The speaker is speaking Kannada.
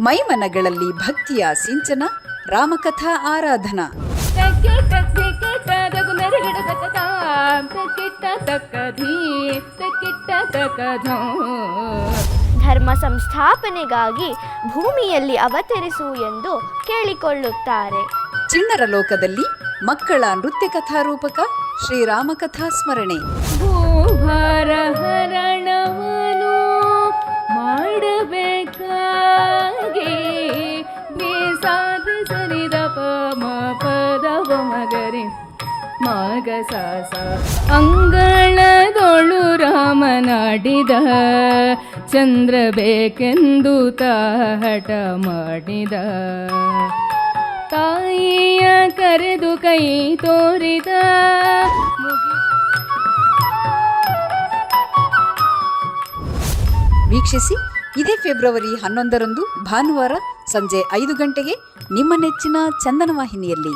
ಮೈಮನಗಳಲ್ಲಿ ಭಕ್ತಿಯ ಸಿಂಚನ ರಾಮಕಥಾ ಆರಾಧನಾ. ಧರ್ಮ ಸಂಸ್ಥಾಪನೆಗಾಗಿ ಭೂಮಿಯಲ್ಲಿ ಅವತರಿಸು ಎಂದು ಕೇಳಿಕೊಳ್ಳುತ್ತಾರೆ. ಚಿಣ್ಣರ ಲೋಕದಲ್ಲಿ ಮಕ್ಕಳ ನೃತ್ಯ ಕಥಾರೂಪಕ ಶ್ರೀರಾಮಕಥಾ ಸ್ಮರಣೆ. ಭೂಭಾರ ಹರಣವನು ಮಗ ಸಾಸ ಅಂಗಳದೊಳು ರಾಮನಾಡಿದ, ಚಂದ್ರ ಬೇಕೆಂದು ತಾಹಟ ಮಾಡಿದ. ತಾಯಿಯ ಕರೆದು ಕೈ ತೋರಿದ. ವೀಕ್ಷಿಸಿ, ಇದೇ ಫೆಬ್ರವರಿ ಹನ್ನೊಂದರಂದು ಭಾನುವಾರ ಸಂಜೆ ಐದು ಗಂಟೆಗೆ ನಿಮ್ಮ ನೆಚ್ಚಿನ ಚಂದನ ವಾಹಿನಿಯಲ್ಲಿ